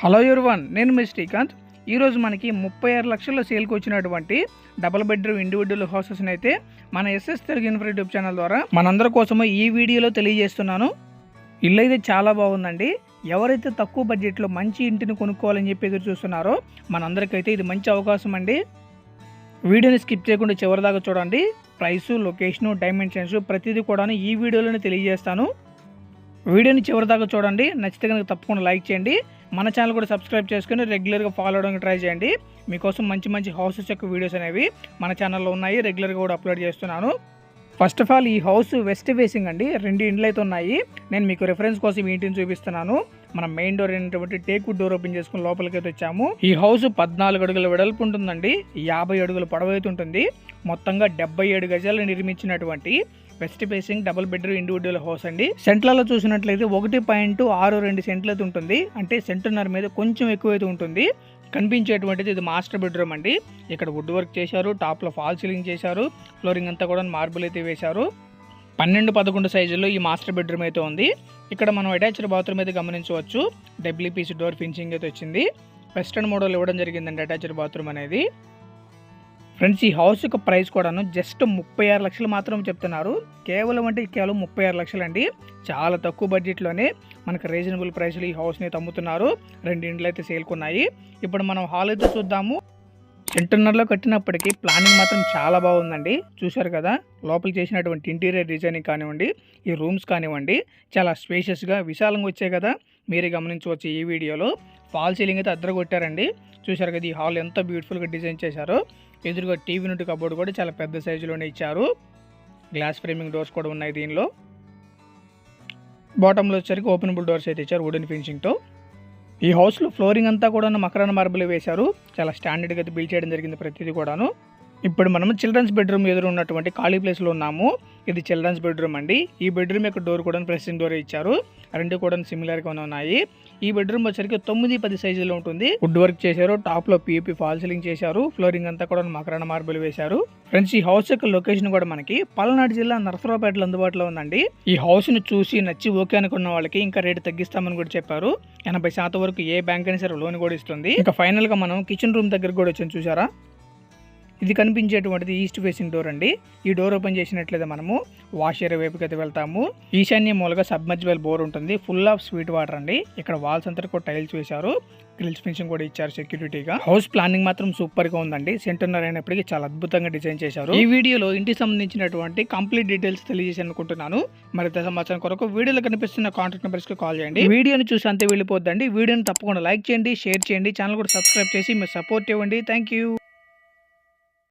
Hello one నేను మీ శ్రీకాంత్. ఈరోజు మనకి ముప్పై ఆరు లక్షల సేల్కి వచ్చినటువంటి డబల్ బెడ్రూమ్ ఇండివిజువల్ హౌసెస్ని అయితే మన SS Telugu info YouTube channel ద్వారా మనందరి కోసము ఈ వీడియోలో తెలియజేస్తున్నాను. ఇల్లు అయితే చాలా బాగుందండి. ఎవరైతే తక్కువ బడ్జెట్లో మంచి ఇంటిని కొనుక్కోవాలని చెప్పి ఎదురు చూస్తున్నారో మనందరికైతే ఇది మంచి అవకాశం అండి. వీడియోని స్కిప్ చేయకుండా చివరిదాకా చూడండి. ప్రైసు లొకేషను డైమెన్షన్స్ ప్రతిదీ కూడా ఈ వీడియోలోనే తెలియజేస్తాను. వీడియోని చివరి దాకా చూడండి. నచ్చితే కనుక తప్పకుండా లైక్ చేయండి. మన ఛానల్ కూడా సబ్స్క్రైబ్ చేసుకుని రెగ్యులర్గా ఫాలో అవడానికి ట్రై చేయండి. మీకోసం మంచి మంచి హౌసెస్ యొక్క వీడియోస్ అనేవి మన ఛానల్లో ఉన్నాయి. రెగ్యులర్గా కూడా అప్లోడ్ చేస్తున్నాను. ఫస్ట్ ఆఫ్ ఆల్ ఈ హౌస్ వెస్ట్ ఫేసింగ్ అండి. రెండు ఇండ్లు అయితే ఉన్నాయి. నేను మీకు రెఫరెన్స్ కోసం ఈ ఇంటిని చూపిస్తున్నాను. మన మెయిన్ డోర్ అయినటువంటి టేక్ డోర్ ఓపెన్ చేసుకుని లోపలికి అయితే వచ్చాము. ఈ హౌస్ పద్నాలుగు అడుగుల వెడల్పు ఉంటుందండి. యాభై అడుగుల పొడవు అయితే ఉంటుంది. మొత్తంగా డెబ్బై ఏడు గజాలు నిర్మించినటువంటి west facing double bedroom individual house అండి. సెంట్లలో చూసినట్లయితే ఒకటి పాయింట్ ఆరు రెండు సెంట్లు అయితే ఉంటుంది. అంటే సెంటున్నర మీద కొంచెం ఎక్కువైతే ఉంటుంది. కనిపించేటువంటిది ఇది మాస్టర్ బెడ్రూమ్ అండి. ఇక్కడ వుడ్ వర్క్ చేశారు టాప్లో ఫాల్ సీలింగ్ చేశారు ఫ్లోరింగ్ అంతా కూడా మార్బుల్ అయితే వేశారు. పన్నెండు పదకొండు సైజుల్లో ఈ మాస్టర్ బెడ్రూమ్ అయితే ఉంది. ఇక్కడ మనం అటాచ్డ్ బాత్రూమ్ అయితే గమనించవచ్చు. డబ్ల్యూపీసీ డోర్ ఫినిషింగ్ అయితే వచ్చింది. వెస్టర్న్ మోడల్ ఇవ్వడం జరిగిందండి అటాచ్డ్ బాత్రూమ్ అనేది. ఫ్రెండ్స్ ఈ హౌస్ యొక్క ప్రైస్ కూడాను జస్ట్ ముప్పై ఆరు లక్షలు మాత్రం చెప్తున్నారు. కేవలం అంటే కేవలం ముప్పై ఆరు లక్షలు అండి. చాలా తక్కువ బడ్జెట్లోనే మనకు రీజనబుల్ ప్రైస్లో ఈ హౌస్ని అయితే అమ్ముతున్నారు. రెండు ఇండ్లు అయితే సేల్కున్నాయి ఇప్పుడు మనం హాల్ అయితే చూద్దాము. సెంటర్నర్లో కట్టినప్పటికీ ప్లానింగ్ మాత్రం చాలా బాగుందండి. చూశారు కదా లోపల చేసినటువంటి ఇంటీరియర్ డిజైనింగ్ కానివ్వండి ఈ రూమ్స్ కానివ్వండి చాలా స్పేషియస్గా విశాలంగా వచ్చాయి కదా. మీరే గమనించవచ్చు ఈ వీడియోలో. ఫాల్ సీలింగ్ అయితే అద్దరగొట్టారండి. చూశారు కదా ఈ హాల్ ఎంత బ్యూటిఫుల్గా డిజైన్ చేశారో. ఎదురుగా టీవీ నుండి కబోర్డ్ కూడా చాలా పెద్ద సైజులోనే ఇచ్చారు. గ్లాస్ ఫ్రేమింగ్ డోర్స్ కూడా ఉన్నాయి దీనిలో. బాటంలో వచ్చరికి ఓపెనబుల్ డోర్స్ అయితే ఇచ్చారు వుడెన్ ఫినిషింగ్తో. ఈ హౌస్లో ఫ్లోరింగ్ అంతా కూడా మకరాన మార్బుల్ వేశారు. చాలా స్టాండర్డ్గా అయితే బిల్డ్ చేయడం జరిగింది ప్రతిదీ కూడాను. ఇప్పుడు మనం చిల్డ్రన్స్ బెడ్రూమ్ ఎదురు ఉన్నటువంటి ఖాళీ ప్లేస్లో ఉన్నాము. ఇది చిల్డ్రన్స్ బెడ్రూమ్ అండి. ఈ బెడ్రూమ్ యొక్క డోర్ కూడా ప్రెసింగ్ డోర్ ఇచ్చారు. రెండు కూడా సిమిలర్గా ఉన్నాయి. ఈ బెడ్రూమ్ వచ్చరికి తొమ్మిది పది సైజులో ఉంటుంది. వుడ్ వర్క్ చేశారు టాప్లో పిఎపి ఫాల్ సీలింగ్ చేశారు ఫ్లోరింగ్ అంతా కూడా మకరాన మార్బుల్ వేశారు. ఫ్రెండ్స్ ఈ హౌస్ యొక్క లొకేషన్ కూడా మనకి పల్నాడు జిల్లా నర్సరావుపేటలో అందుబాటులో ఉందండి. ఈ హౌస్ను చూసి నచ్చి ఓకే అనుకున్న వాళ్ళకి ఇంకా రేటు తగ్గిస్తామని కూడా చెప్పారు. ఎనభై శాతం వరకు ఏ బ్యాంక్ అయినా సరే లోన్ కూడా ఇస్తుంది. ఇంకా ఫైనల్గా మనం కిచెన్ రూమ్ దగ్గర కూడా వచ్చి చూసారా ఇది కనిపించేటువంటిది ఈస్ట్ ఫేసింగ్ డోర్ అండి. ఈ డోర్ ఓపెన్ చేసినట్లయితే మనము వాష్ ఏరియా వైపుకి అయితే వెళ్తాము. ఈశాన్య మూలగా సబ్మర్జిబల్ బోర్ ఉంటుంది. ఫుల్ ఆఫ్ స్వీట్ వాటర్ అండి. ఇక్కడ వాల్స్ అంతా కూడా టైల్స్ వేశారు. గ్రిల్స్ ఫినిషింగ్ కూడా ఇచ్చారు సెక్యూరిటీగా హౌస్ ప్లానింగ్ మాత్రం సూపర్గా ఉందండి. సెంటర్నర్ అయినప్పటికీ చాలా అద్భుతంగా డిజైన్ చేశారు. ఈ వీడియోలో ఇంటికి సంబంధించినటువంటి కంప్లీట్ డీటెయిల్స్ తెలియజేసి అనుకుంటున్నాను మరింత సమాచారం కొరకు వీడియోలో కనిపిస్తున్న కాంటాక్ట్ నెంబర్స్కి కాల్ చేయండి. వీడియోని చూసి అంతే వెళ్ళిపోద్దండి. వీడియోని తప్పకుండా లైక్ చేయండి షేర్ చేయండి. ఛానల్ కూడా సబ్స్క్రైబ్ చేసి మీరు సపోర్ట్ ఇవ్వండి. Thank you